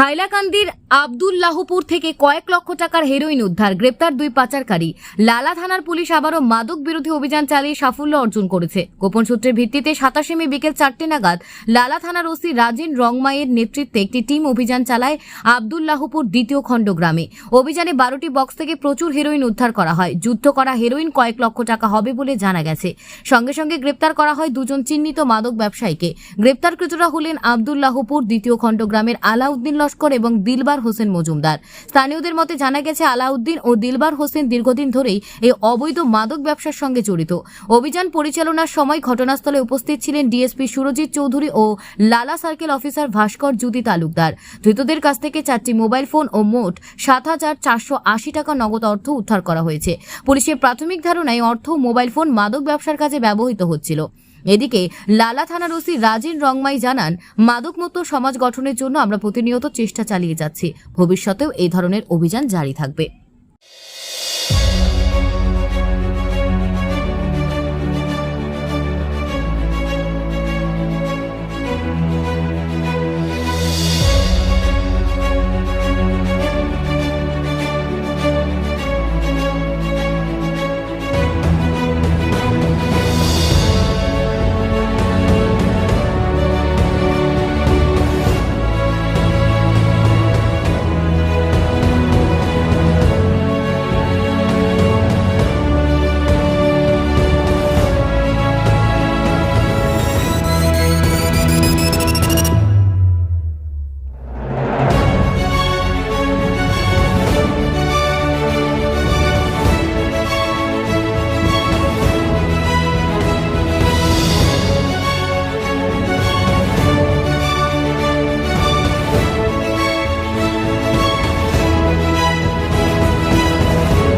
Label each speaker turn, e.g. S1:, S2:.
S1: হাইলাকান্দির আবদুল্লাহপুর থেকে কয়েক লক্ষ টাকার হেরোইন উদ্ধার। গ্রেপ্তার দুই পাচারকারী। লালা থানার পুলিশ আবারও মাদক বিরোধী অভিযান চালিয়ে সাফল্য অর্জন করেছে। গোপন সূত্রের ভিত্তিতে সাতাশে মে বিকেল চারটে নাগাদ লালা থানার ওসি রাজেন রংমাইয়ের নেতৃত্বে একটি টিম অভিযান চালায় আবদুল্লাহপুর দ্বিতীয় খণ্ড গ্রামে অভিযানে বারোটি বক্স থেকে প্রচুর হেরোইন উদ্ধার করা হয়। যুদ্ধ করা হেরোইন কয়েক লক্ষ টাকা হবে বলে জানা গেছে। সঙ্গে সঙ্গে গ্রেপ্তার করা হয় দুজন চিহ্নিত মাদক ব্যবসায়ীকে। গ্রেপ্তারকৃতরা হলেন আবদুল্লাহপুর দ্বিতীয় খণ্ড গ্রামের আলাউদ্দিন লস্কর এবং দিলবার হোসেন মজুমদার। স্থানীয়দের মতে জানা গেছে, আলাউদ্দিন ও দিলবার হোসেন দীর্ঘদিন ধরেই এই অবৈধ মাদক ব্যবসার সঙ্গে জড়িত। অভিযান পরিচালনার সময় ঘটনাস্থলে উপস্থিত ছিলেন ডিএসপি সুরজিৎ চৌধুরী ও লালা সার্কেল অফিসার ভাস্কর জ্যোতি তালুকদার। ধৃতদের কাছ থেকে চারটি মোবাইল ফোন ও মোট সাত হাজার চারশো আশি টাকা নগদ অর্থ উদ্ধার করা হয়েছে। পুলিশের প্রাথমিক ধারণায় অর্থ মোবাইল ফোন মাদক ব্যবসার কাজে ব্যবহৃত হচ্ছিল। এদিকে লালা থানার ওসি রাজীন রংমাই জানান, মাদকমুক্ত সমাজ গঠনের জন্য আমরা প্রতিনিয়ত চেষ্টা চালিয়ে যাচ্ছি। ভবিষ্যতেও এই ধরনের অভিযান জারি থাকবে।